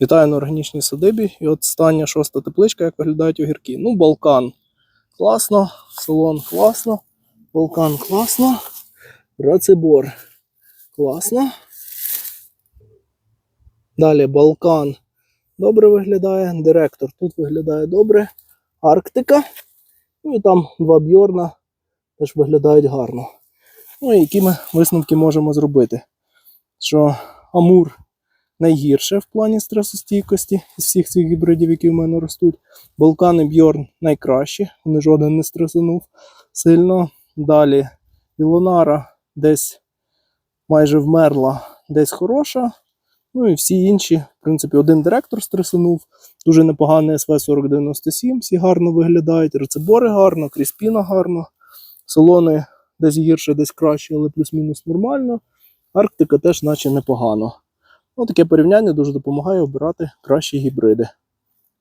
Вітаю на органічній садибі. І от остання шоста тепличка, як виглядають огірки. Ну, Балкан класно, салон класно, Балкан класно, Рацибор класно. Далі Балкан добре виглядає, директор тут виглядає добре, Арктика. Ну і там два бьорна теж виглядають гарно. Ну і які ми висновки можемо зробити? Що Амур найгірше в плані стресостійкості з всіх цих гібридів, які в мене ростуть. Балкани Бьорн найкращі, вони жоден не стресанув сильно. Далі Ілонара десь майже вмерла, десь хороша. Ну і всі інші, в принципі, один директор стресанув. Дуже непоганий СВ-4097, всі гарно виглядають. Рецебори гарно, Кріспіна гарно. Салони десь гірше, десь краще, але плюс-мінус нормально. Арктика теж наче непогано. Ну, таке порівняння дуже допомагає обирати кращі гібриди.